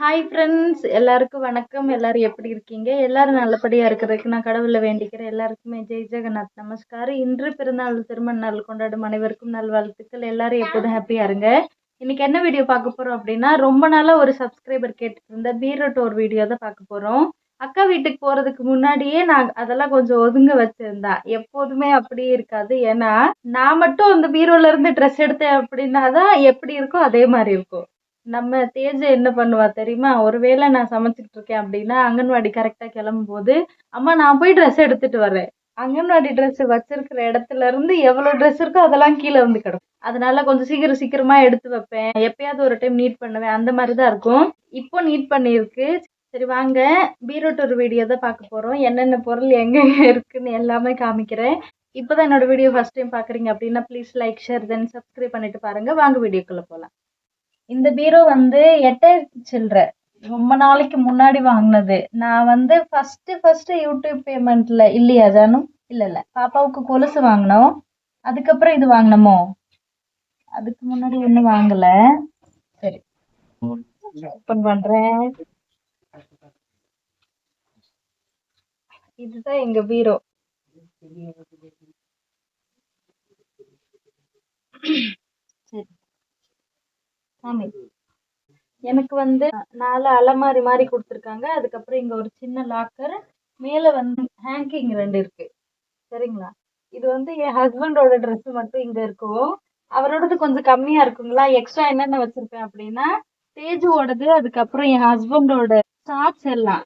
Hi friends எல்லாருக்கும் வணக்கம். எல்லாரும் எப்படி இருக்கீங்க? எல்லாரும் நல்லபடியாக இருக்கிறதுக்கு நான் கடவுளை வேண்டிக்கிறேன். எல்லாருக்குமே ஜெய் ஜெகநாத் நமஸ்கார் இன்று பிறந்தநாள் திருமண நாள் கொண்டாடும் அனைவருக்கும் நல்வாழ்த்துக்கள். எல்லாரும் எப்போதும் ஹாப்பியாக இருங்க. இன்னைக்கு என்ன வீடியோ பார்க்க போகிறோம் அப்படின்னா ரொம்ப நாளாக ஒரு சப்ஸ்கிரைபர் கேட்டுட்டு இருந்த பீரோ டோர் வீடியோ தான் பார்க்க போகிறோம் அக்கா வீட்டுக்கு போகிறதுக்கு முன்னாடியே நான் அதெல்லாம் கொஞ்சம் ஒதுங்க வச்சுருந்தேன் எப்போதுமே அப்படியே இருக்காது. ஏன்னா நான் மட்டும் அந்த பீரோல இருந்து ட்ரெஸ் எடுத்தேன் அப்படின்னா தான் எப்படி இருக்கோ அதே மாதிரி இருக்கும். நம்ம தேஜ என்ன பண்ணுவா தெரியுமா? ஒருவேளை நான் சமைச்சிட்டு இருக்கேன் அப்படின்னா அங்கன்வாடி கரெக்டாக கிளம்பும் போது அம்மா நான் போய் ட்ரெஸ் எடுத்துட்டு வரேன். அங்கன்வாடி ட்ரெஸ் வச்சிருக்கிற இடத்துல இருந்து எவ்வளோ ட்ரெஸ் இருக்கோ அதெல்லாம் கீழே வந்து கிடக்கும். அதனால கொஞ்சம் சீக்கிரம் சீக்கிரமா எடுத்து வைப்பேன். எப்பயாவது ஒரு டைம் நீட் பண்ணுவேன். அந்த மாதிரி தான் இருக்கும். இப்போ நீட் பண்ணியிருக்கு. சரி வாங்க. பீரோட் ஒரு வீடியோ தான் பார்க்க போறோம். என்னென்ன பொருள் எங்க இருக்குன்னு எல்லாமே காமிக்கிறேன். இப்போதான் என்னோட வீடியோ ஃபர்ஸ்ட் டைம் பார்க்குறீங்க அப்படின்னா please like share then subscribe பண்ணிட்டு பாருங்க. வாங்க வீடியோக்குள்ள போகலாம் இந்த பீரோ வந்து எட்டாயிரத்தி சில்லற ரொம்ப நாளைக்கு முன்னாடி வாங்கினது. நான் வந்து ஃபர்ஸ்ட் ஃபர்ஸ்ட் யூடியூப் பேமெண்ட்ல இல்லையா ஜானும் இல்ல இல்ல. பாப்பாவுக்கு கொலுசு வாங்கினோம். அதுக்கப்புறம் இது வாங்கினோமோ? அதுக்கு முன்னாடி ஒன்றும் வாங்கல. சரி. ஓப்பன் பண்றேன். இதுதான் எங்க பீரோ. சாமி. எனக்கு வந்து நாலு அலமாரி மாதிரி கொடுத்துருக்காங்க. அதுக்கப்புறம் இங்க ஒரு சின்ன லாக்கர் மேல வந்து ஹேங்கிங் ரெண்டு இருக்கு. சரிங்களா? இது வந்து என் ஹஸ்பண்டோட ட்ரெஸ் மட்டும் இங்க இருக்கும் அவரோடது கொஞ்சம் கம்மியா இருக்குங்களா? எக்ஸ்ட்ரா என்னென்ன வச்சிருப்பேன் அப்படின்னா தேஜுவோடது அதுக்கப்புறம் என் ஹஸ்பண்டோட ஷார்ட்ஸ் எல்லாம்.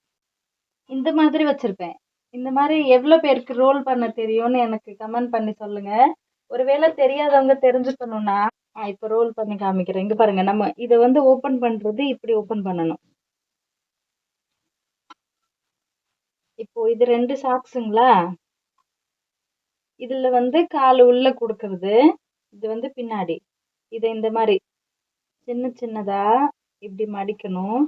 இந்த மாதிரி வச்சிருப்பேன். இந்த மாதிரி எவ்வளோ பேருக்கு ரோல் பண்ண தெரியும்னு எனக்கு கமெண்ட் பண்ணி சொல்லுங்க. ஒருவேளை தெரியாதவங்க தெரிஞ்சுக்கணும்னா இப்போ ரோல் பண்ணி காமிக்கிறேன். இங்க பாருங்க நம்ம இதை வந்து ஓபன் பண்றது இப்படி ஓபன் பண்ணணும். இப்போ இது ரெண்டு சாக்ஸுங்களா இதுல வந்து கால் உள்ள கொடுக்கறது இது வந்து பின்னாடி. இதை இந்த மாதிரி சின்ன சின்னதா இப்படி மடிக்கணும்.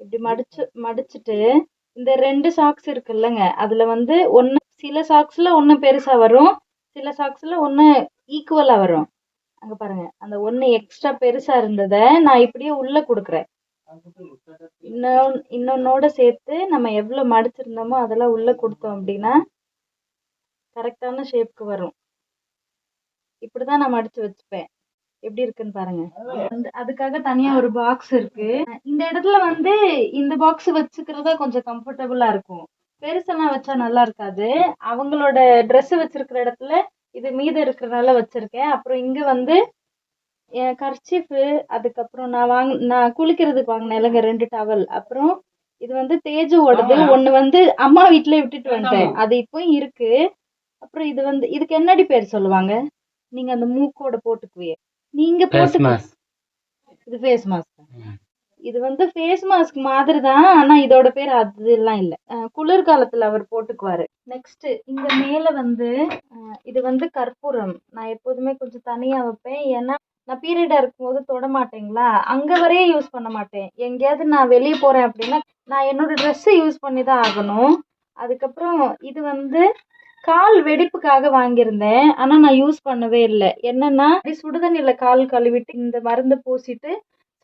இப்படி மடிச்சு மடிச்சுட்டு இந்த ரெண்டு சாக்ஸ் இருக்குல்லங்க அதுல வந்து ஒன்னு சில சாக்ஸ்ல ஒன்னு பெருசா வரும் சில சாக்ஸ்ல ஒன்று ஈக்குவலாக வரும். அங்க பாருங்க. அந்த ஒன்று எக்ஸ்ட்ரா பெருசா இருந்ததை நான் இப்படியே உள்ள கொடுக்குறேன். இன்னொன் இன்னொன்னோட சேர்த்து நம்ம எவ்வளவு மடிச்சிருந்தோமோ அதெல்லாம் உள்ள கொடுத்தோம் அப்படின்னா கரெக்டான ஷேப்க்கு வரும். இப்படிதான் நான் மடித்து வச்சுப்பேன். எப்படி இருக்குன்னு பாருங்க. அதுக்காக தனியா ஒரு பாக்ஸ் இருக்கு. இந்த இடத்துல வந்து இந்த பாக்ஸ் வச்சுக்கிறதா கொஞ்சம் கம்ஃபர்டபுளா இருக்கும். பெருசெல்லாம் வச்சா நல்லா இருக்காது. அவங்களோட Dress வச்சிருக்கிற இடத்துல இது மீதம் இருக்கிறனால வச்சிருக்கேன். அப்புறம் இங்க வந்து என் கர்ச்சீஃபு அதுக்கப்புறம் நான் வாங்க நான் குளிக்கிறதுக்கு வாங்கினேன் இல்லைங்க ரெண்டு டவல் அப்புறம் இது வந்து தேஜுவோடது ஒண்ணு வந்து அம்மா வீட்லயே விட்டுட்டு வந்துட்டேன். அது இப்போயும் இருக்கு. அப்புறம் இது வந்து இதுக்கு என்னடி பேர் சொல்லுவாங்க? நீங்க அந்த மூக்கோட போட்டுக்குவிய. நீங்க போட்டு இது ஃபேஸ் மாஸ்க் இது வந்து ஃபேஸ் மாஸ்க் மாதிரி தான் ஆனால் இதோட பேர் அதுலாம் இல்லை. அஹ் குளிர்காலத்துல அவர் போட்டுக்குவார். நெக்ஸ்ட்டு இங்கே மேலே வந்து இது வந்து கற்பூரம். நான் எப்போதுமே கொஞ்சம் தனியாக வைப்பேன். ஏன்னா நான் பீரியடாக இருக்கும்போது தொட மாட்டேங்களா? அங்கே வரையே யூஸ் பண்ண மாட்டேன். எங்கேயாவது நான் வெளியே போகிறேன் அப்படின்னா நான் என்னோடய ட்ரெஸ்ஸை யூஸ் பண்ணி தான் ஆகணும். அதுக்கப்புறம் இது வந்து கால் வெடிப்புக்காக வாங்கியிருந்தேன். ஆனால் நான் யூஸ் பண்ணவே இல்லை. என்னன்னா சுடுதண்ணியில் கால் கழுவிட்டு இந்த மருந்து பூசிட்டு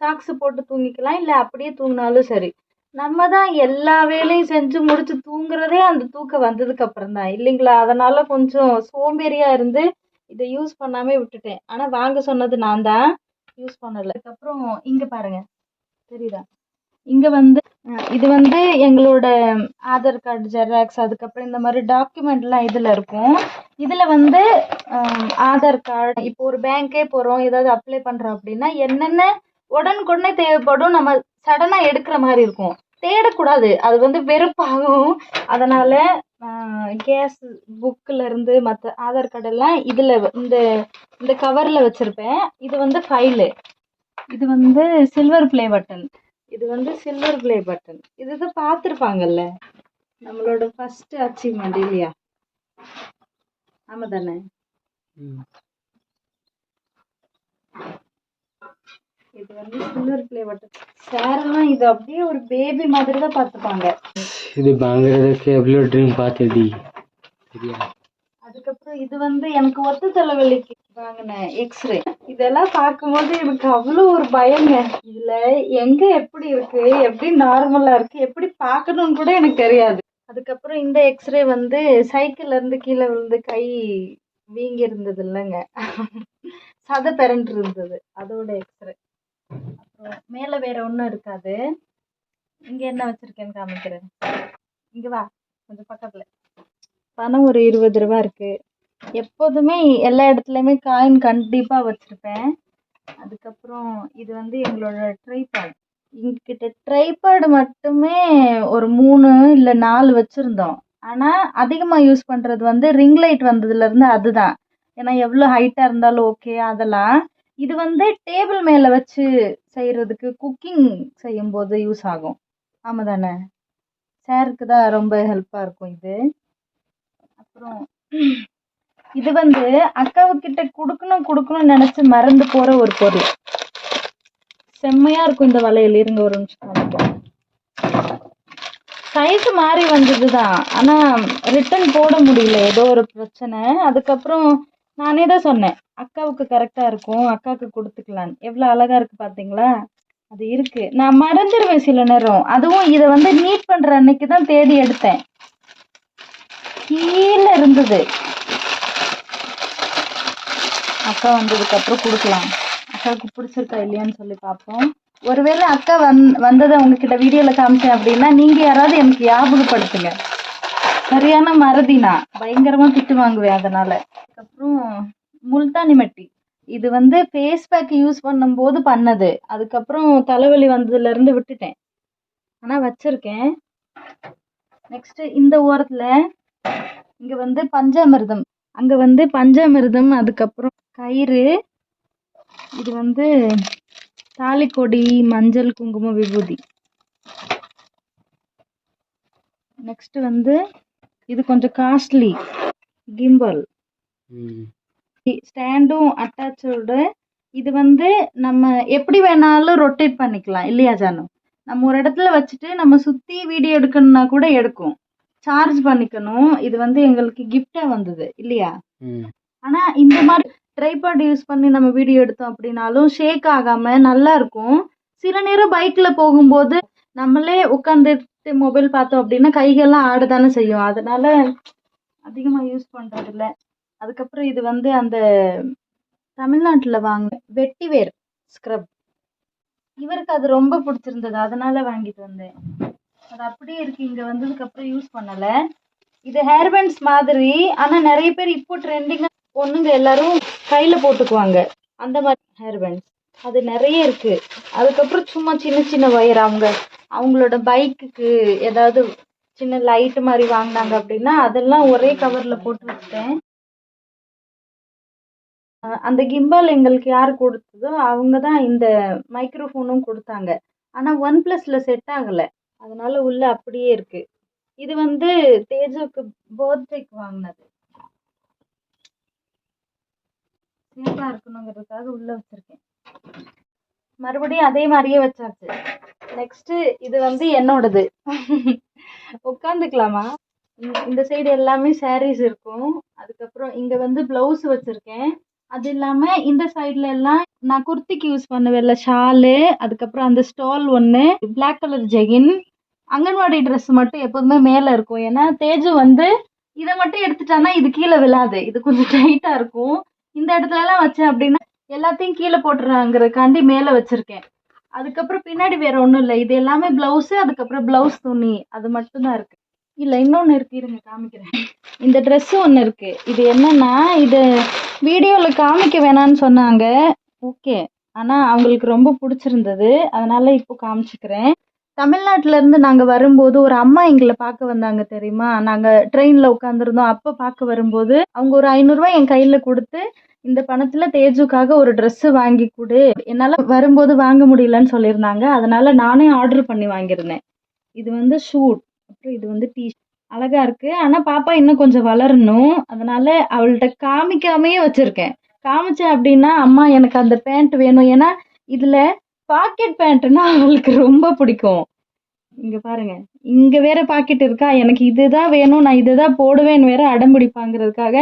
சாக்ஸ் போட்டு தூங்கிக்கலாம் இல்லை அப்படியே தூங்கினாலும் சரி. நம்ம தான் எல்லா வேலையும் செஞ்சு முடிச்சு தூங்குறதே அந்த தூக்கம் வந்ததுக்கு அப்புறம் தான். இல்லைங்களா? அதனால கொஞ்சம் சோம்பேறியா இருந்து இதை யூஸ் பண்ணாம விட்டுட்டேன். ஆனா வாங்க சொன்னது நான் தான். யூஸ் பண்ணல. அதுக்கப்புறம் இங்க பாருங்க. தெரியுதா? இங்க வந்து இது வந்து எங்களோட ஆதார் கார்டு ஜெராக்ஸ் அதுக்கப்புறம் இந்த மாதிரி டாக்குமெண்ட்லாம் இதுல இருக்கும். இதுல வந்து ஆதார் கார்டு இப்போ ஒரு பேங்க்கே போறோம் ஏதாவது அப்ளை பண்றோம் அப்படின்னா என்னென்ன உடனுக்குடனே தேவைப்படும். நம்ம சடனா எடுக்கிற மாதிரி இருக்கும். தேடக்கூடாது. அது வந்து வெறுப்பாகும். அதனால கேஸ் புக்கில் இருந்து மற்ற ஆதார் கார்டு எல்லாம் இதில் இந்த இந்த கவரில் வச்சுருப்பேன். இது வந்து ஃபைலு இது வந்து சில்வர் ப்ளே பட்டன் இது வந்து சில்வர் ப்ளே பட்டன் இதுதான் பார்த்துருப்பாங்கல்ல? நம்மளோட ஃபஸ்ட்டு அச்சீவ்மெண்ட் இல்லையா? ஆமாம் தானே? இது வந்து சில்வர் ப்ளே பட்டன் சாரெல்லாம் இது அப்படியே ஒரு பேபி மாதிரி தான் பார்த்துப்பாங்க. இது வாங்குறதுக்கு எவ்வளோ ட்ரீம் பார்த்துடி சரியா அதுக்கப்புறம் இது வந்து எனக்கு ஒத்த தலைவலிக்கு வாங்கின எக்ஸ்ரே இதெல்லாம் பார்க்கும்போது எனக்கு அவ்வளோ ஒரு பயங்க. இதுல எங்க எப்படி இருக்கு? எப்படி நார்மலா இருக்கு? எப்படி பார்க்கணும்னு கூட எனக்கு தெரியாது. அதுக்கப்புறம் இந்த எக்ஸ்ரே வந்து சைக்கிள்ல இருந்து கீழே விழுந்து கை வீங்கி இருந்தது இல்லைங்க. சதை பிறண்டு இருந்தது அதோட எக்ஸ்ரே அப்புறம் மேல வேற ஒன்றும் இருக்காது. இங்க என்ன வச்சிருக்கேன்னு காமிக்கிறேன். இங்க வா கொஞ்சம் பக்கத்துல. பணம் ஒரு இருபது ரூபா இருக்கு. எப்போதுமே எல்லா இடத்துலையுமே காயின் கண்டிப்பா வச்சிருப்பேன். அதுக்கப்புறம் இது வந்து எங்களோட ட்ரைபாட் எங்ககிட்ட ட்ரைபாடு மட்டுமே ஒரு மூணு இல்லை நாலு வச்சுருந்தோம். ஆனால் அதிகமாக யூஸ் பண்ணுறது வந்து ரிங் லைட் வந்ததுலேருந்து அதுதான். ஏன்னா எவ்வளோ ஹைட்டாக இருந்தாலும் ஓகே அதெல்லாம். இது வந்து டேபிள் மேலே வச்சு செய்கிறதுக்கு குக்கிங் செய்யும்போது யூஸ் ஆகும். ஆமாம் தானே சேருக்கு தான் ரொம்ப ஹெல்ப்பாக இருக்கும் இது. அப்புறம் இது வந்து அக்காவுக்கிட்ட கொடுக்கணும் கொடுக்கணும்னு நினச்சி மறந்து போகிற ஒரு பொருள். செம்மையாக இருக்கும் இந்த வளையல் இருங்க ஒரு நிமிஷம் சைஸ் மாறி வந்தது தான். ஆனால் ரிட்டர்ன் போட முடியல. ஏதோ ஒரு பிரச்சனை. அதுக்கப்புறம் நானே தான் சொன்னேன். அக்காவுக்கு கரெக்டாக இருக்கும் அக்காவுக்கு கொடுத்துக்கலான்னு. எவ்வளோ அழகா இருக்கு பார்த்தீங்களா அது இருக்கு. நான் மறந்துடுவேன் சில நேரம். அதுவும் இதை வந்து நீட் பண்ணுற அன்னைக்கு தான் தேடி எடுத்தேன். கீழே இருந்தது. அக்கா வந்ததுக்கப்புறம் கொடுக்கலாம். அக்காவுக்கு பிடிச்சிருக்கா இல்லையான்னு சொல்லி பார்ப்போம். ஒருவேளை அக்கா வந் வந்ததை உங்ககிட்ட வீடியோவில் காமிச்சேன் அப்படின்னா நீங்கள் யாராவது எனக்கு ஞாபகப்படுத்துங்க. சரியான மறதினா. பயங்கரமா திட்டு வாங்குவேன் அதனால. அதுக்கப்புறம் முல்தானி மட்டி. இது வந்து ஃபேஸ் பேக் யூஸ் பண்ணும்போது பண்ணது. அதுக்கப்புறம் தலைவலி வந்ததுல இருந்து விட்டுட்டேன். ஆனால் வச்சிருக்கேன். நெக்ஸ்ட் இந்த ஓரத்துல இங்க வந்து பஞ்சாமிர்தம். அங்க வந்து பஞ்சாமிர்தம் அதுக்கப்புறம் கயிறு. இது வந்து தாலிக்கொடி மஞ்சள் குங்குமம் விபூதி. நெக்ஸ்ட் வந்து இது கொஞ்சம் காஸ்ட்லி கிம்பல் ஸ்டாண்டும் அட்டாச்சோட இது வந்து நம்ம எப்படி வேணாலும் ரொட்டேட் பண்ணிக்கலாம் இல்லையா ஜானு? நம்ம ஒரு இடத்துல வச்சுட்டு நம்ம சுற்றி வீடியோ எடுக்கணும்னா கூட எடுக்கும். சார்ஜ் பண்ணிக்கணும். இது வந்து எங்களுக்கு கிஃப்டாக வந்தது இல்லையா? ஆனால் இந்த மாதிரி ட்ரைபாட் யூஸ் பண்ணி நம்ம வீடியோ எடுத்தோம் அப்படின்னாலும் ஷேக் ஆகாமல் நல்லா இருக்கும். சில நேரம் பைக்கில் போகும்போது நம்மளே உட்காந்துட்டு மொபைல் பார்த்தோம் அப்படின்னா கைகள்லாம் ஆட தானே செய்யும். அதனால அதிகமாக யூஸ் பண்ணுறதில்ல அதுக்கப்புறம் இது வந்து அந்த தமிழ்நாட்டில் வாங்க வெட்டிவேர் ஸ்க்ரப் இவருக்கு அது ரொம்ப பிடிச்சிருந்தது. அதனால வாங்கிட்டு வந்தேன். அது அப்படியே இருக்கு. இங்கே வந்ததுக்கப்புறம் யூஸ் பண்ணலை. இது ஹேர் பேண்ட்ஸ் மாதிரி. ஆனால் நிறைய பேர் இப்போ ட்ரெண்டிங்காக பொண்ணுங்க எல்லாரும் கையில் போட்டுக்குவாங்க. அந்த மாதிரி ஹேர் பேண்ட்ஸ் அது நிறைய இருக்கு. அதுக்கப்புறம் சும்மா சின்ன சின்ன ஒயர் அவங்க அவங்களோட பைக்குக்கு ஏதாவது சின்ன லைட் மாதிரி வாங்கினாங்க அப்படின்னா அதெல்லாம் ஒரே கவரில் போட்டு வச்சிட்டேன் அந்த கிம்பால் எங்களுக்கு யார் கொடுத்ததோ அவங்க தான் இந்த மைக்ரோஃபோனும் கொடுத்தாங்க. ஆனால் ஒன் ப்ளஸில் செட் ஆகலை. அதனால உள்ள அப்படியே இருக்கு. இது வந்து தேஜுக்கு பர்த்டேக்கு வாங்கினது. சேஃபாக இருக்கணுங்கிறதுக்காக உள்ளே வச்சுருக்கேன். மறுபடியும் அதே மாதிரியே வச்சாச்சு. நெக்ஸ்ட்டு இது வந்து என்னோடது. உட்காந்துக்கலாமா இந்த- சைடு எல்லாமே சாரீஸ் இருக்கும். அதுக்கப்புறம் இங்கே வந்து ப்ளவுஸ் வச்சுருக்கேன். அது இல்லாமல் இந்த சைடில் எல்லாம் நான் குர்த்திக்கு யூஸ் பண்ணுவேன்ல ஷாலு அதுக்கப்புறம் அந்த ஸ்டால் ஒன்று பிளாக் கலர் ஜெகின் அங்கன்வாடி ட்ரெஸ் மட்டும் எப்போதுமே மேலே இருக்கும். ஏன்னா தேஜு வந்து இதை மட்டும் எடுத்துட்டானா இது கீழே விழாது. இது கொஞ்சம் டைட்டாக இருக்கும். இந்த இடத்துலலாம் வச்சேன் அப்படின்னா எல்லாத்தையும் கீழே போட்டுறாங்கிறக்காண்டி மேலே வச்சுருக்கேன். அதுக்கப்புறம் பின்னாடி வேற ஒன்றும் இல்லை. இது எல்லாமே ப்ளவுஸு அதுக்கப்புறம் ப்ளவுஸ் துணி. அது மட்டும்தான் இருக்குது இல்லை இன்னொன்று இருக்கு. இருங்க காமிக்கிறேன். இந்த ட்ரெஸ்ஸு ஒன்று இருக்குது இது என்னன்னா இது வீடியோவில் காமிக்க வேணாம்னு சொன்னாங்க. ஓகே. ஆனால் அவங்களுக்கு ரொம்ப பிடிச்சிருந்தது. அதனால் இப்போ காமிச்சுக்கிறேன். தமிழ்நாட்டிலேருந்து நாங்கள் வரும்போது ஒரு அம்மா எங்களை பார்க்க வந்தாங்க தெரியுமா? நாங்கள் ட்ரெயினில் உட்காந்துருந்தோம் அப்போ பார்க்க வரும்போது அவங்க ஒரு ஐநூறுரூவா என் கையில் கொடுத்து இந்த பணத்தில் தேஜுக்காக ஒரு ட்ரெஸ்ஸு வாங்கி கொடு. என்னால் வரும்போது வாங்க முடியலன்னு சொல்லியிருந்தாங்க. அதனால் நானே ஆர்டர் பண்ணி வாங்கியிருந்தேன். இது வந்து ஷூட் அப்புறம் இது வந்து டீ அழகா இருக்கு. ஆனா பாப்பா இன்னும் கொஞ்சம் வளரணும். அதனால அவள்கிட்ட காமிக்காமையே வச்சிருக்கேன். காமிச்சேன் அப்படின்னா அம்மா எனக்கு அந்த பேண்ட் வேணும். ஏன்னா இதுல பாக்கெட் பேண்ட்னா அவளுக்கு ரொம்ப பிடிக்கும். இங்க பாருங்க. இங்க வேற பாக்கெட் இருக்கா? எனக்கு இதுதான் வேணும். நான் இதுதான் போடுவேன்னு வேற அடம் பிடிப்பாங்கிறதுக்காக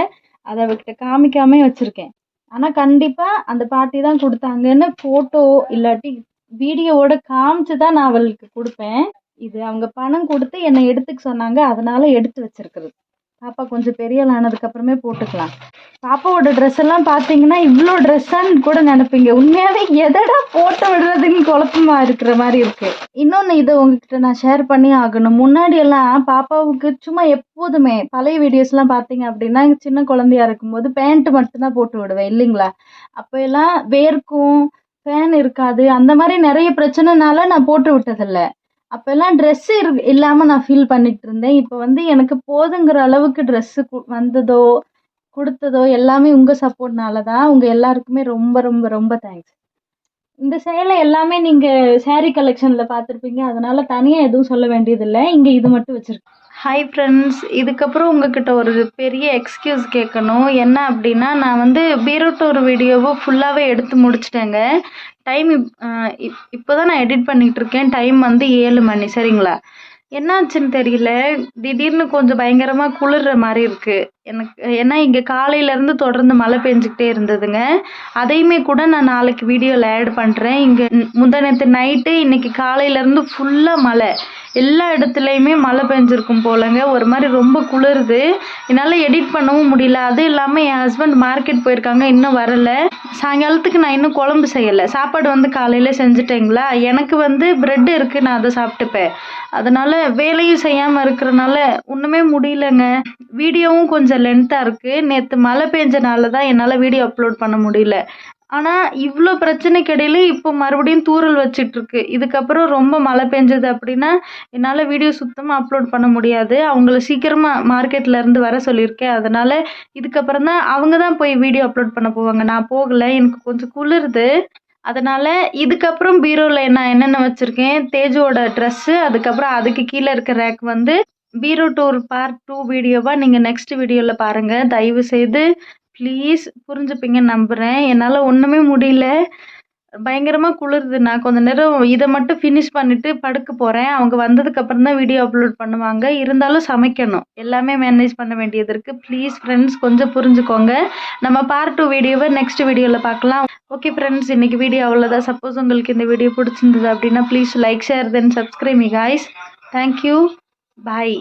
அதை அவகிட்ட காமிக்காம வச்சிருக்கேன். ஆனால் கண்டிப்பாக அந்த பாட்டி தான் கொடுத்தாங்கன்னு ஃபோட்டோ இல்லாட்டி வீடியோவோட காமிச்சு தான் நான் அவளுக்கு கொடுப்பேன். இது அவங்க பணம் கொடுத்து என்னை எடுத்துக்க சொன்னாங்க. அதனால எடுத்து வச்சிருக்கிறது. பாப்பா கொஞ்சம் பெரியவள் ஆனதுக்கப்புறமே போட்டுக்கலாம். பாப்பாவோட ட்ரெஸ் எல்லாம் பார்த்தீங்கன்னா இவ்வளோ ட்ரெஸ்ஸான்னு கூட நினைப்பீங்க. உண்மையாகவே எதடா போட்டு விடுறதுன்னு குழப்பமா இருக்கிற மாதிரி இருக்கு. இன்னொன்று இதை உங்ககிட்ட நான் ஷேர் பண்ணி ஆகணும். முன்னாடி எல்லாம் பாப்பாவுக்கு சும்மா எப்போதுமே பழைய வீடியோஸ்லாம் பார்த்தீங்க அப்படின்னா சின்ன குழந்தையா இருக்கும்போது பேண்ட் மட்டும்தான் போட்டு விடுவேன் இல்லைங்களா? அப்போ எல்லாம் வேர்க்கும் ஃபேன் இருக்காது. அந்த மாதிரி நிறைய பிரச்சனைனால நான் போட்டு விட்டதில்ல. அப்போல்லாம் ட்ரெஸ்ஸு இரு இல்லாமல் நான் ஃபீல் பண்ணிட்டு இருந்தேன். இப்போ வந்து எனக்கு போதுங்கிற அளவுக்கு ட்ரெஸ்ஸு வந்ததோ கொடுத்ததோ எல்லாமே உங்கள் சப்போர்ட்னால தான். உங்கள் எல்லாருக்குமே ரொம்ப ரொம்ப ரொம்ப தேங்க்ஸ் இந்த சேலை எல்லாமே நீங்கள் சேரீ கலெக்ஷனில் பார்த்துருப்பீங்க. அதனால தனியாக எதுவும் சொல்ல வேண்டியதில்லை. இங்கே இது மட்டும் வச்சுருக்கேன். ஹாய் ஃப்ரெண்ட்ஸ் இதுக்கப்புறம் உங்ககிட்ட ஒரு பெரிய எக்ஸ்கியூஸ் கேட்கணும். என்ன அப்படின்னா நான் வந்து பீரோட்டோர் வீடியோவை ஃபுல்லாகவே எடுத்து முடிச்சிட்டேங்க. டைம் இப் இப்போ தான் நான் எடிட் பண்ணிகிட்டு இருக்கேன். டைம் வந்து ஏழு மணி சரிங்களா? என்னாச்சுன்னு தெரியல. திடீர்னு கொஞ்சம் பயங்கரமாக குளிர்ற மாதிரி இருக்குது எனக்கு ஏன்னா இங்கே காலையிலேருந்து தொடர்ந்து மழை பெஞ்சுக்கிட்டே இருந்ததுங்க. அதையுமே கூட நான் நாளைக்கு வீடியோவில் ஆட் பண்ணுறேன் இங்கே முந்தானத்து நைட்டு இன்னைக்கு காலையிலேருந்து ஃபுல்லாக மழை. எல்லா இடத்துலையுமே மழை பெஞ்சிருக்கும் போலங்க. ஒரு மாதிரி ரொம்ப குளிருது. என்னால் எடிட் பண்ணவும் முடியல. அதுவும் இல்லாமல் என் ஹஸ்பண்ட் மார்க்கெட் போயிருக்காங்க. இன்னும் வரல. சாயங்காலத்துக்கு நான் இன்னும் குழம்பு செய்யலை. சாப்பாடு வந்து காலையில் செஞ்சுட்டேங்களா? எனக்கு வந்து பிரெட் இருக்குது நான் அதை சாப்பிட்டுப்பேன். அதனால வேலையும் செய்யாமல் இருக்கிறனால ஒன்றுமே முடியலங்க. வீடியோவும் கொஞ்சம் லென்த்தாக இருக்குது நேற்று மழை பெஞ்சனால தான் என்னால் வீடியோ அப்லோட் பண்ண முடியல. ஆனால் இவ்வளோ பிரச்சனைக்கு இடையில இப்போ மறுபடியும் தூறல் வச்சிட்ருக்கு. இதுக்கப்புறம் ரொம்ப மழை பெஞ்சது அப்படின்னா என்னால் வீடியோ சுத்தமாக அப்லோட் பண்ண முடியாது. அவங்கள சீக்கிரமாக மார்க்கெட்லருந்து வர சொல்லியிருக்கேன். அதனால் இதுக்கப்புறம் தான் அவங்க தான் போய் வீடியோ அப்லோட் பண்ண போவாங்க. நான் போகலை. எனக்கு கொஞ்சம் குளிருது. அதனால இதுக்கப்புறம் பீரோவில் நான் என்னென்ன வச்சுருக்கேன்? தேஜுவோட ட்ரெஸ்ஸு அதுக்கப்புறம் அதுக்கு கீழே இருக்க ரேக் வந்து பீரோ டூர் பார்ட் டூ வீடியோவாக நீங்கள் நெக்ஸ்ட் வீடியோவில் பாருங்கள் தயவு செய்து ப்ளீஸ் புரிஞ்சுப்பீங்கன்னு நம்புகிறேன் என்னால் ஒன்றுமே முடியல. பயங்கரமாக குளிருது. நான் கொஞ்ச நேரம் இதை மட்டும் ஃபினிஷ் பண்ணிவிட்டு படுக்க போகிறேன் அவங்க வந்ததுக்கப்புறம் தான் வீடியோ அப்லோட் பண்ணுவாங்க. இருந்தாலும் சமைக்கணும். எல்லாமே மேனேஜ் பண்ண வேண்டியது இருக்குது ப்ளீஸ் ஃப்ரெண்ட்ஸ் கொஞ்சம் புரிஞ்சுக்கோங்க. நம்ம பார்ட் டூ வீடியோவை நெக்ஸ்ட் வீடியோவில் பார்க்கலாம். ஓகே ஃப்ரெண்ட்ஸ் இன்றைக்கி வீடியோ அவ்வளோதான் சப்போஸ் உங்களுக்கு இந்த வீடியோ பிடிச்சிருந்தது அப்படின்னா please like share then subscribe me guys thank you bye